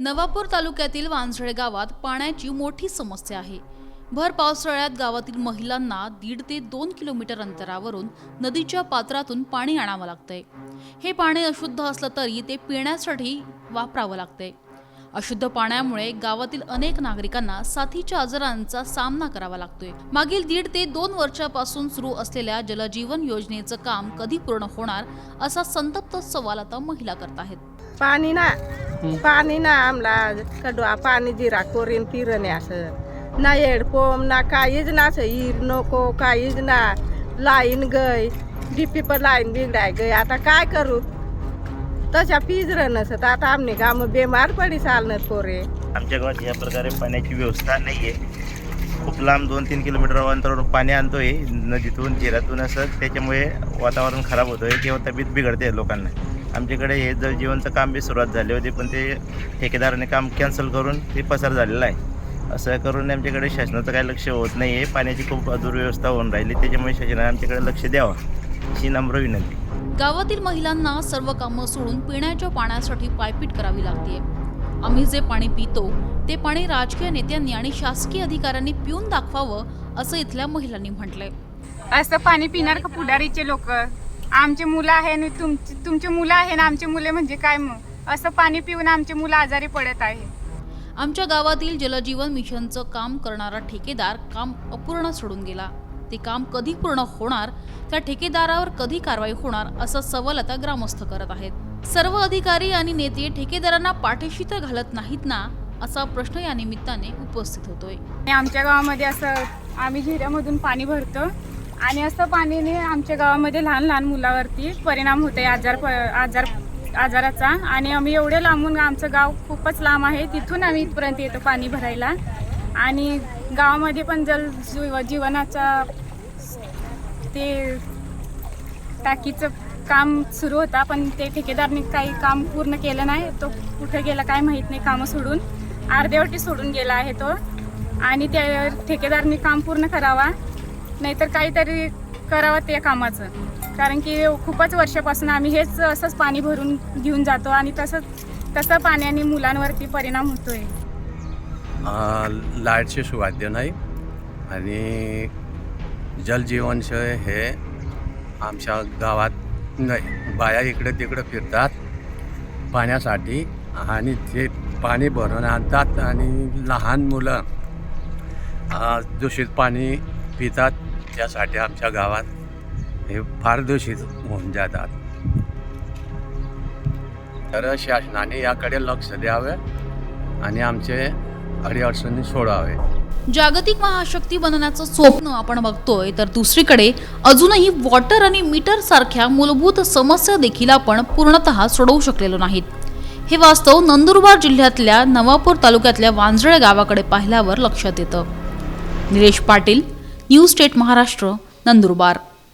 नवापूर तालुक्यातील वांझळे गावात पाण्याची मोठी समस्या आहे. भर पावसाळ्यात गावातील महिलांना दीड ते दोन किलोमीटर अंतरावरून नदीच्या पात्रातून पाणी आणावं लागतंय. हे पाणी अशुद्ध असलं तरी ते पिण्यासाठी वापरावं लागतंय. अशुद्ध पाण्यामुळे गावातील अनेक नागरिकांना साथीच्या आजारांचा सामना करावा लागतोय. मागील दीड ते दोन वर्षापासून सुरू असलेल्या जलजीवन योजनेचं काम कधी पूर्ण होणार असा संतप्त सवाल आता महिला करत आहेत. पाणी ना पाणी ना आमला कडवा पाणी जिरा कोरीन पिरणे असं. ना हेडपोम ना काहीच ना असं हिर नको काहीच ना. लाईन गय डीपी पर लाईन बिघडाय गय. आता काय करू? तशा पिजरं नसत आता आमने गाम बेमार पडी चालणार पोरे. आमच्या गावात या प्रकारे पाण्याची व्यवस्था नाही आहे खूप लांब दोन तीन किलोमीटर अंतरावरून पाणी आणतोय. नदीतून जिरातून असं. त्याच्यामुळे वातावरण खराब होतोय. आहे किंवा तब्येत बिघडते लोकांना. आमच्याकडे हे जलजीवनचं काम बी सुरुवात झाली होती पण ते ठेकेदाराने काम कॅन्सल करून ते पसार झालेलं आहे. असं करून आमच्याकडे शासनाचं काही लक्ष होत नाही आहे. पाण्याची खूप दुर्व्यवस्था होऊन राहिली त्याच्यामुळे शासनाने आमच्याकडे लक्ष द्यावं अशी नम्र विनंती. गावातील महिलांना सर्व कामं सोडून पिण्याच्या पाण्यासाठी पायपीट करावी लागते आम्ही जे पाणी पितो ते पाणी राजकीय नेत्यांनी आणि शासकीय अधिकाऱ्यांनी पिऊन दाखवावं असं इथल्या महिलांनी म्हटलंय. असं पाणी पिणार का पुढारीचे लोक? आमचे मुलं आहे आणि तुमची तुमचे मुलं आहे ना आमचे मुले म्हणजे काय मग? असं पाणी पिऊन आमचे मुलं आजारी पडत आहे. आमच्या गावातील जलजीवन मिशनचं काम करणारा ठेकेदार काम अपूर्ण सोडून गेला. ते काम कधी पूर्ण होणार त्या ठेकेदारावर कधी कारवाई होणार असा सवाल आता ग्रामस्थ करत आहेत. सर्व अधिकारी आणि नेते ठेकेदारांना पाठीशी तर घालत नाहीत ना असा प्रश्न या निमित्ताने उपस्थित होतोय. आणि आमच्या गावामध्ये असं आम्ही झिऱ्यामधून पाणी भरतो. आणि असं पाणीने आमच्या गावामध्ये लहान लहान मुलावरती परिणाम होते आजार प आजार आजाराचा. आणि आम्ही एवढे लांबून आमचं गाव खूपच लांब आहे तिथून आम्ही इथपर्यंत येतो पाणी भरायला. आणि गावामध्ये पण जल जीव जीवनाचा ते टाकीचं काम सुरू होता पण ते ठेकेदारने काही काम पूर्ण केलं नाही. तो कुठे गेला काय माहीत नाही कामं सोडून अर्ध्यावटी सोडून गेला आहे तो. आणि त्या ठेकेदारने काम पूर्ण करावा. नाहीतर काहीतरी करावं त्या कामाचं. कारण की खूपच वर्षापासून आम्ही हेच असंच पाणी भरून घेऊन जातो आणि तसंच तसं पाण्याने मुलांवरती परिणाम होतोय. अ, लाईटचे सुवाद्य नाही आणि जलजीवनशय हे आमच्या गावात नाही बाया इकडे तिकडे फिरतात पाण्यासाठी आणि ते पाणी भरून आणतात आणि लहान मुलं दूषित पाणी पितात त्यासाठी आमच्या गावात हे फार दूषित होऊन जातात. तर शासनाने याकडे लक्ष द्यावे आणि आमचे अडीअडचणी सोडावे जागतिक महाशक्ती बनण्याचं स्वप्न आपण बघतोय तर दुसरीकडे अजूनही वॉटर आणि मीटर सारख्या मूलभूत समस्या देखील आपण पूर्णतः सोडवू शकलेलो नाहीत. हे वास्तव नंदुरबार जिल्ह्यातल्या नवापूर तालुक्यातल्या वांजळे गावाकडे पाहिल्यावर लक्षात येतं. Nilesh Patil news state Maharashtra Nandurbar.